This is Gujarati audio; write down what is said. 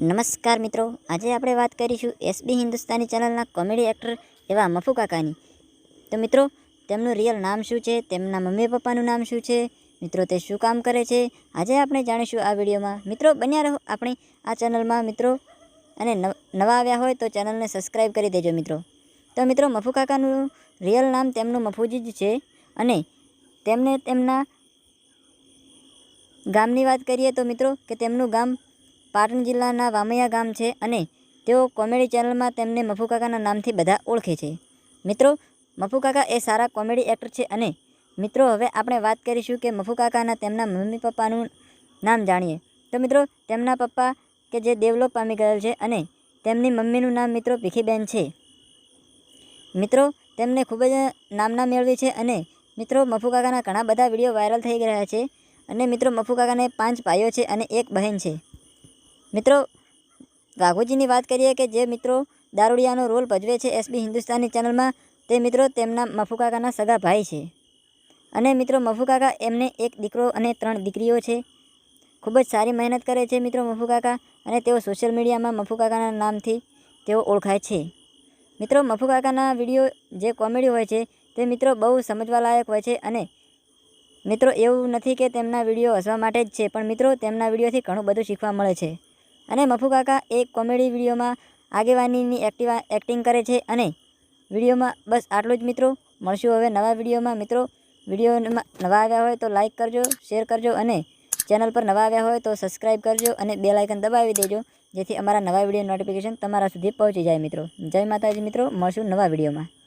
નમસ્કાર મિત્રો. આજે આપણે વાત કરીશું એસબી હિન્દુસ્તાની ચેનલના કોમેડી એક્ટર એવા મફુ કાકાની. તો મિત્રો, તેમનું રિયલ નામ શું છે? તેમના મમ્મી પપ્પાનું નામ શું છે? મિત્રો, તે શું કામ કરે છે? આજે આપણે જાણીશું આ વિડીયોમાં. મિત્રો, બન્યા રહો આપણે આ ચેનલમાં. મિત્રો, અને નવ- આવ્યા હોય તો ચેનલને સબસ્ક્રાઈબ કરી દેજો મિત્રો. તો મિત્રો, મફુ કાકાનું રિયલ નામ તેમનું મફુજી જ છે. અને તેમને તેમના ગામની વાત કરીએ તો મિત્રો, કે તેમનું ગામ પાટણ જિલ્લાના વામૈયા ગામ છે અને તેઓ કોમેડી ચેનલમાં તેમને મફુ કાકાના નામથી બધા ઓળખે છે. મિત્રો, મફુ કાકા એ સારા કોમેડી એક્ટર છે અને મિત્રો, હવે આપણે વાત કરીશું કે મફુ કાકાના તેમના મમ્મી પપ્પાનું નામ જાણીએ. તો મિત્રો, તેમના પપ્પા કે જે ડેવલપ પામી ગયેલ છે અને તેમની મમ્મીનું નામ મિત્રો ભીખીબેન છે. મિત્રો, તેમને ખૂબ જ નામના મેળવી છે અને મિત્રો, મફુ કાકાના ઘણા બધા વીડિયો વાયરલ થઈ રહ્યા છે અને મિત્રો, મફુ કાકાને પાંચ ભાઈઓ છે અને એક બહેન છે. મિત્રો રાઘુજીની વાત કરીએ કે જે મિત્રો દારૂડિયાનો રોલ ભજવે છે એસબી હિન્દુસ્તાની ચેનલમાં, તે મિત્રો તેમના મફુ કાકાના સગા ભાઈ છે. અને મિત્રો, મફુ કાકા એમને એક દીકરો અને ત્રણ દીકરીઓ છે. ખૂબ જ સારી મહેનત કરે છે મિત્રો મફુ કાકા અને તેઓ સોશિયલ મીડિયામાં મફુ કાકાના નામથી તેઓ ઓળખાય છે. મિત્રો, મફુ કાકાના વીડિયો જે કોમેડી હોય છે, તે મિત્રો બહુ સમજવાલાયક હોય છે અને મિત્રો, એવું નથી કે તેમના વીડિયો હસવા માટે જ છે, પણ મિત્રો, તેમના વિડીયોથી ઘણું બધું શીખવા મળે છે. અને મફુ કાકા એક કોમેડી વિડીયોમાં આગેવાનીની એક્ટિવા એક્ટિંગ કરે છે અને વિડીયોમાં બસ આટલું જ મિત્રો. મળશું હવે નવા વિડીયોમાં. મિત્રો, વિડીયોમાં નવા આવ્યા હોય તો લાઇક કરજો શેર કરજો અને ચેનલ પર નવા આવ્યા હોય તો સબસ્ક્રાઈબ કરજો અને બે લાઇકન દબાવી દેજો, જેથી અમારા નવા વીડિયો નોટિફિકેશન તમારા સુધી પહોંચી જાય મિત્રો. જય માતાજી મિત્રો. મળશું નવા વિડીયોમાં.